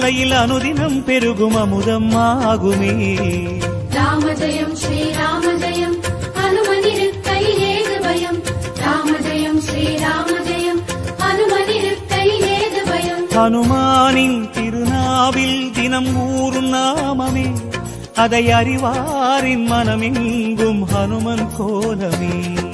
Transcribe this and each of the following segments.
மலையில் அனுதினம் பெருகும் அமுதம் ஆகுமே. ராம ஜெயம் ஸ்ரீராம ஜெயம் ஹனுமனிருக்கையில் ஏது பயம். ஏது ஹனுமானின் திருநாவில் தினம் ஊறும் நாமமே. அதை அறிவாரின் மனமெங்கும் ஹனுமன் கோலமே.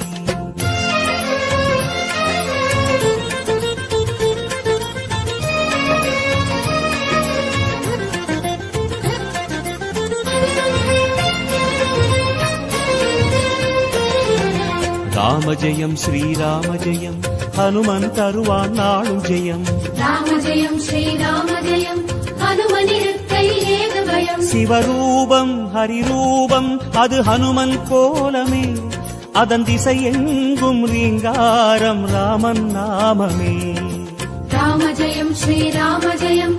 ராம ஜெயம் ஸ்ரீராம ஜெயம் ஹனுமன் தருவான் நாளும் ஜெயம். ராம ஜெயம் ஸ்ரீராம ஜெயம் ஹனுமனிருக்கையில் ஏது பயம். சிவரூபம் ஹரிரூபம் அது ஹனுமன் கோலமே. அதன் திசை எங்கும் ரீங்காரம் ராமன் நாமமே. ராம ஜெயம் ஸ்ரீராம ஜெயம்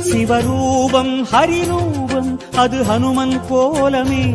சிவரூபம் ஹரிரூபம் அது ஹனுமன் கோலமே.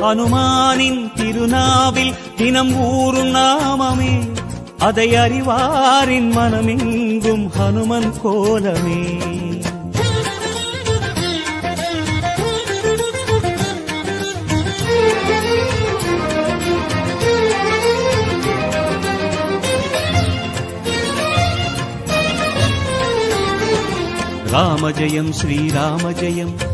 அனுமானின் திருநாவில் தினம் ஊறும் நாமமே. அதை அறிவாரின் மனமெங்கும் ஹனுமன் கோலமே. ராம ஜெயம் ஸ்ரீராம ஜெயம்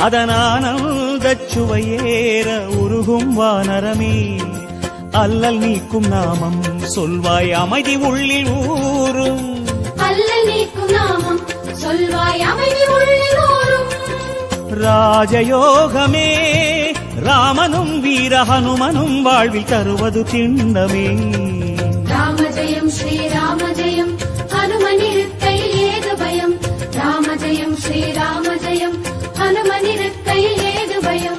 அதனானந்தச்சுவையேற உருகும் வானரமே. அல்லல் நீக்கும் நாமம் சொல்வாய் அமைதி உள்ளில் ஊரும் அல்லல் நீக்கும் நாமம் சொல்வாய் அமைதி உள்ளில் ஊரும் ராஜயோகமே ராமனும் வீர ஹனுமனும் வாழ்வில் தருவது திண்ணமே ராம ஜெயம் ஸ்ரீராம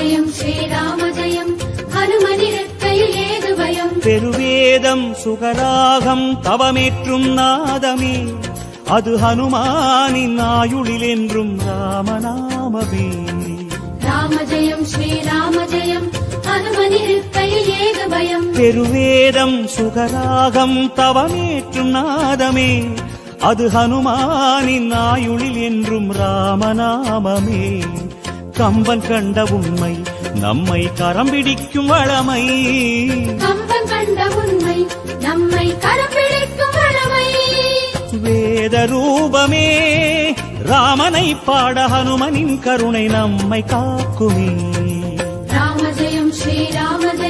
ஜெயம் ஸ்ரீராம ஜெயம் ஹனுமனிருக்கையில் ஏது பயம்? பெருவேதம் சுகராகம் தவமேற்றும் நாதமே. அது ஹனுமானின் ஆயுளில் என்றும் ராமநாமமே. ராம ஜெயம் ஸ்ரீராம ஜெயம் ஹனுமனிருக்கையில் ஏது பயம்? பெருவேதம் சுகராகம் தவமேற்றும் நாதமே. அது ஹனுமானின் ஆயுளில் என்றும் ராமநாமமே. கம்பன் கண்ட உண்மை நம்மை கரம் பிடிக்கும் வளமை. கம்பன் கண்ட உண்மை நம்மை கரம் பிடிக்கும் வளமை. வேத ரூபமே ராமனை பாட ஹனுமனின் கருணை நம்மை காக்குமே. ராம ஜெயம்.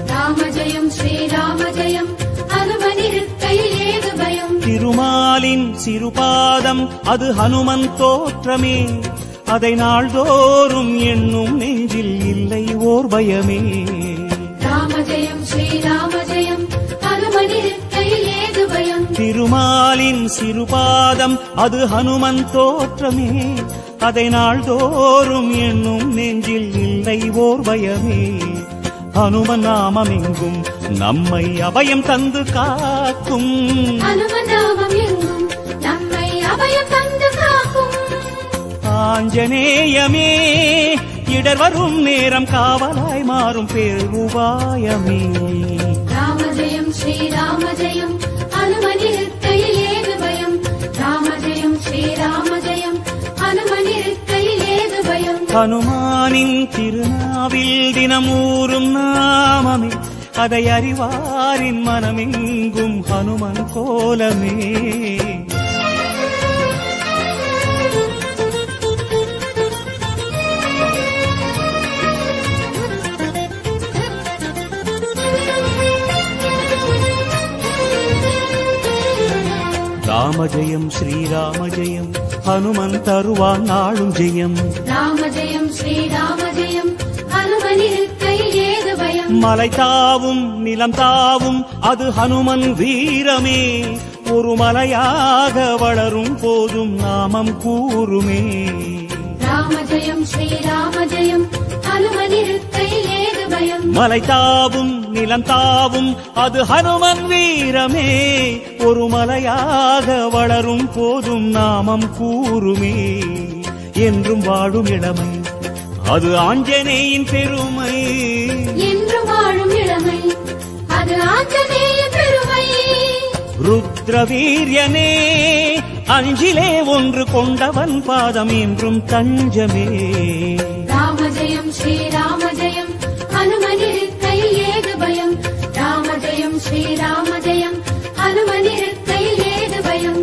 ராம ஜெயம் ஸ்ரீராம ஜெயம் ஹனுமனிருக்கை ஏது பயம்? திருமாலின் சிறுபாதம் அது ஹனுமன் தோற்றமே. அதை நாள்தோறும் எண்ணும் நெஞ்சில் இல்லை ஓர் பயமே. ராம ஜெயம் ஸ்ரீராம ஜெயம் ஹனுமனிருக்கை ஏது பயம்? திருமாலின் சிறுபாதம் அது ஹனுமன் தோற்றமே. அதை நாள்தோறும் எண்ணும் நெஞ்சில் இல்லை ஓர் பயமே. ஹனுமன் நாமமெங்கும் நம்மை அபயம் தந்து காக்கும். ஆஞ்சநேயமே இடர் வரும் நேரம் காவலாய் மாறும் பேருபாயமே ராம ஜெயம் ஸ்ரீராம ஹனுமானின் திருநாவில் தினமூறும் நாமமே அதை அறிவாரின் மனமெங்கும் ஹனுமன் கோலமே ராம ஜெயம் ஸ்ரீராம ஜெயம் ஹனுமன் தருவான் நாளும் ஜெயம். ராம ஜெயம் ஸ்ரீராம ஜெயம் மலை தாவும் நிலம் தாவும் அது ஹனுமன் வீரமே. ஒரு மலையாக வளரும் போதும் நாமம் கூறுமே. ராம ஜெயம் ஸ்ரீராம ஜெயம் பயம் மலை தாவும் நிலம் தாவும் அது ஹனுமன் வீரமே. ஒரு மலையாக வளரும் போதும் நாமம் கூறுமே. என்றும் வாழும் இளமை அது ஆஞ்சநேயின் பெருமை. என்று வாழும் இளமை அது ஆஞ்சநேய பெருமை. ருத்ரவீரியனே அஞ்சிலே ஒன்று கொண்டவன் பாதம் என்றும் தஞ்சமே. ராம ஜெயம் ஸ்ரீராம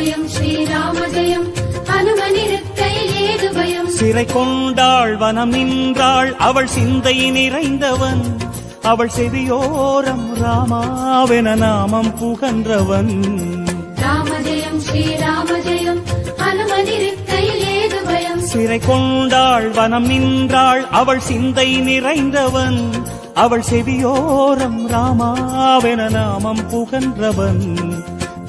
ஜெயம் ஸ்ரீராம ஜெயம். சிறை கொண்டாள் வனம் நின்றாள். அவள் சிந்தை நிறைந்தவன். அவள் செவியோரம் ராமாவென நாமம் புகன்றவன். ராம ஜெயம் ஸ்ரீராம ஜெயம். ஹனுமனிருக்கையில் ஏது பயம்? சிறை கொண்டாள் வனம் நின்றாள். அவள் சிந்தை நிறைந்தவன். அவள் செவியோரம் ராமாவென நாமம் புகன்றவன்.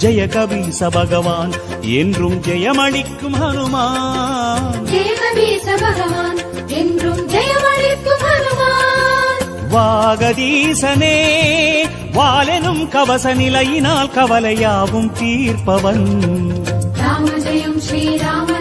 ஜெய கபீச பகவான் என்றும் ஜெயமளிக்கும் ஹனுமான். ஜெயகபீச பகவான் என்றும் ஜெயமளிக்கும் ஹனுமான். வாகதீசனே வாலெனும் கவச நிலையினால் கவலையாவும் தீர்ப்பவன். ராம ஜெயம் ஸ்ரீராம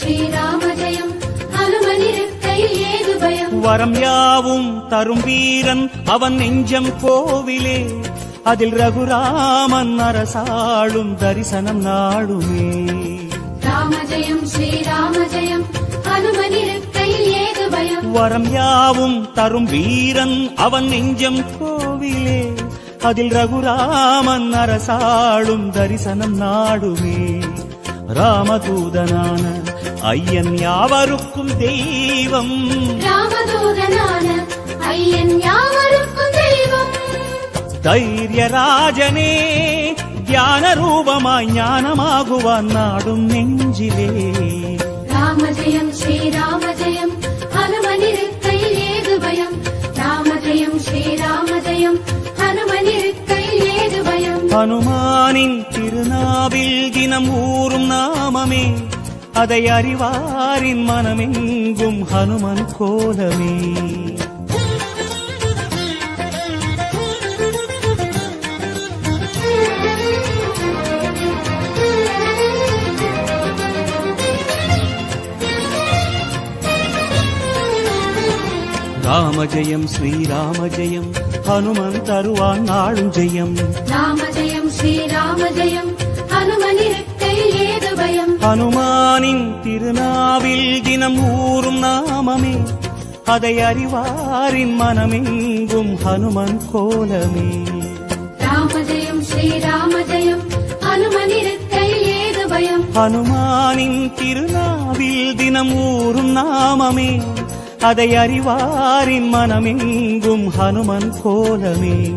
ஸ்ரீராம ஜெயம் ஹனுமனிருக்கையில் ஏது பயம்? வரம் யாவும் தரும் வீரன் அவன் நெஞ்சம் கோவிலே. அதில் ரகுராமன் அரசாளும் தரிசனம் நாடுமே. ராம ஜெயம் ஸ்ரீராம ஜெயம் ஹனுமனிருக்கையில் ஏது பயம்? வரம் யாவும் தரும் வீரன் அவன் நெஞ்சம் கோவிலே. அதில் ரகுராமன் அரசாளும் தரிசனம் நாடுமே. ராமதூதனான ஐயன் யாவருக்கும் தெய்வம். ராமதூதனான ஐயன் யாவருக்கும் தெய்வம். தைரியராஜனே தியான ரூபமாய் ஞானமாகுவான் நாடும் நெஞ்சிலே. ராம ஜெயம் ஸ்ரீராம ஜெயம் ஹனுமனிருக்கையில் ஏது பயம்? ராம ஜெயம் ஸ்ரீராம ஜெயம் ஹனுமனிருக்கையில் ஏது பயம்? ஹனுமானின் திருநாவில் தினம் ஊறும் நாமமே. அதை அறிவாரின் மனமெங்கும் ஹனுமன் கோலமே. ராம ஜெயம் ஸ்ரீராம ஜெயம் ஹனுமன் தருவான் நாளும் ஜெயம். ராம ஜெயம் ஸ்ரீராம ஜெயம் ஹனுமன் இருக்கை ஏது பயம்? ஹனுமானின் திருநாவில் தினம் ஊறும் நாமமே. அதை அறிவாரின் மனமெங்கும் ஹனுமன் கோலமே. ராம ஜெயம் ஸ்ரீராம ஜெயம் ஹனுமனிருக்கையில் ஏது பயம்? ஹனுமானின் திருநாவில் தினம் ஊறும் நாமமே. அதை அறிவாரின் மனமெங்கும் ஹனுமன் கோலமே.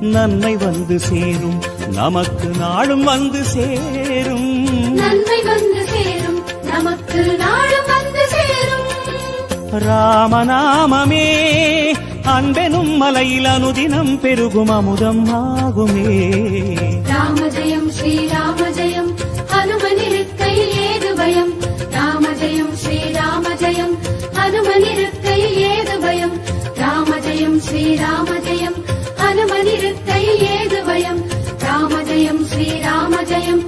நன்மை வந்து சேரும் நமக்கு நாளும் வந்து சேரும். நன்மை வந்து சேரும். நமக்கு நாடும் வந்து சேரும். ராமநாமமே அன்பெனும் மலையில் அனுதினம் பெருகும் அமுதம் ஆகுமே. ராம ஜெயம் ஸ்ரீராம ஜெயம் ஹனுமனிருக்கையில் ஏது பயம். ராம ஜெயம் ஸ்ரீராம ஜெயம் ஹனுமனிருக்கையில் ஏது பயம். ராம ஜெயம் ஸ்ரீராம ஜெயம் ஹனுமனிருக்கையில் ஏது பயம். ராம ஜெயம் ஸ்ரீராம ஜெயம்